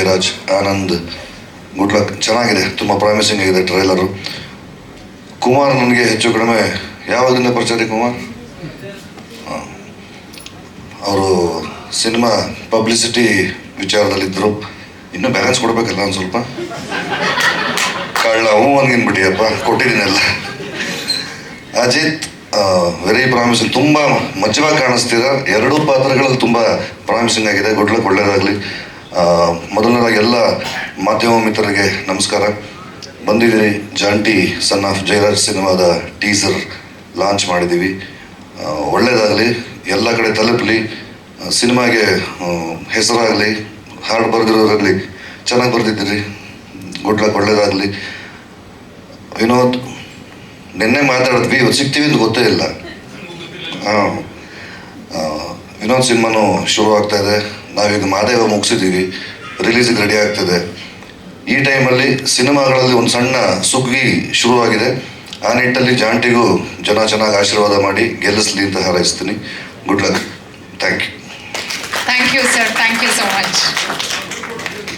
Jayaraj, Anand, good luck. ಚೆನ್ನಾಗಿದೆ, ತುಂಬ promising ಆಗಿದೆ ಟ್ರೈಲರು ಕುಮಾರ್ ನನಗೆ ಹೆಚ್ಚು ಕಡಿಮೆ ಯಾವಾಗಿಂದ ಪರಿಚಯ ರೀ ಕುಮಾರ್? ಅವರು ಸಿನಿಮಾ ಪಬ್ಲಿಸಿಟಿ ವಿಚಾರದಲ್ಲಿದ್ದರು ಇನ್ನೂ ಬ್ಯಾಲೆನ್ಸ್ ಕೊಡಬೇಕಲ್ಲ ಒಂದು ಸ್ವಲ್ಪ. ಕಳ್ಳ ಹ್ಞೂ ಅನ್ಗಿನ್ಬಿಟ್ಟಿಯಪ್ಪ ಕೊಟ್ಟಿದ್ದೀನಲ್ಲ. ಅಜಿತ್ ವೆರಿ ಪ್ರಾಮಿಸಿಂಗ್ ತುಂಬ ಮಜವಾಗಿ ಕಾಣಿಸ್ತೀರ. ಎರಡೂ ಪಾತ್ರಗಳಲ್ಲಿ ತುಂಬ ಪ್ರಾಮಿಸಿಂಗ್ ಆಗಿದೆ. ಗುಡ್ ಲಕ್ ಒಳ್ಳೇದಾಗಲಿ. ಮೊದಲನೇದಾಗಿ ಎಲ್ಲ ಮಾಧ್ಯಮ ಮಿತ್ರರಿಗೆ ನಮಸ್ಕಾರ. ಬಂದಿದ್ದೀನಿ ಜಾಂಟಿ ಸನ್ ಆಫ್ ಜಯರಾಜ್ ಸಿನಿಮಾದ ಟೀಸರ್ ಲಾಂಚ್ ಮಾಡಿದ್ದೀವಿ. ಒಳ್ಳೆಯದಾಗಲಿ ಎಲ್ಲ ಕಡೆ ತಲುಪಲಿ ಸಿನಿಮಾಗೆ ಹೆಸರಾಗಲಿ, ಹಾಡು ಬರೆದಿರೋದ್ರಲ್ಲಿ ಚೆನ್ನಾಗಿ ಬರೆದಿದ್ದೀರಿ. ಗುಡ್ ಒಳ್ಳೆಯದಾಗಲಿ ವಿನೋದ್, ನಿನ್ನೆ ಮಾತಾಡಿದ್ವಿ ಇವತ್ತು ಸಿಗ್ತೀವಿ ಅಂತ ಗೊತ್ತೇ ಇಲ್ಲ. ಹಾಂ. ವಿನೋದ್ ಸಿನಿಮಾನು ಶುರು ಆಗ್ತಾ ಇದೆ. ನಾವೀಗ ಮಾದೇವ ಮುಗಿಸಿದ್ದೀವಿ. ರಿಲೀಸಿಗೆ ರೆಡಿ ಆಗ್ತದೆ. ಈ ಟೈಮಲ್ಲಿ ಸಿನಿಮಾಗಳಲ್ಲಿ ಒಂದು ಸಣ್ಣ ಸುಗ್ಗಿ ಶುರುವಾಗಿದೆ. ಆ ನಿಟ್ಟಲ್ಲಿ ಜಾಂಟಿಗೂ ಜನ ಚೆನ್ನಾಗಿ ಆಶೀರ್ವಾದ ಮಾಡಿ ಗೆಲ್ಲಿಸ್ಲಿ ಅಂತ ಹಾರೈಸ್ತೀನಿ. Good luck thank you thank you sir thank you so much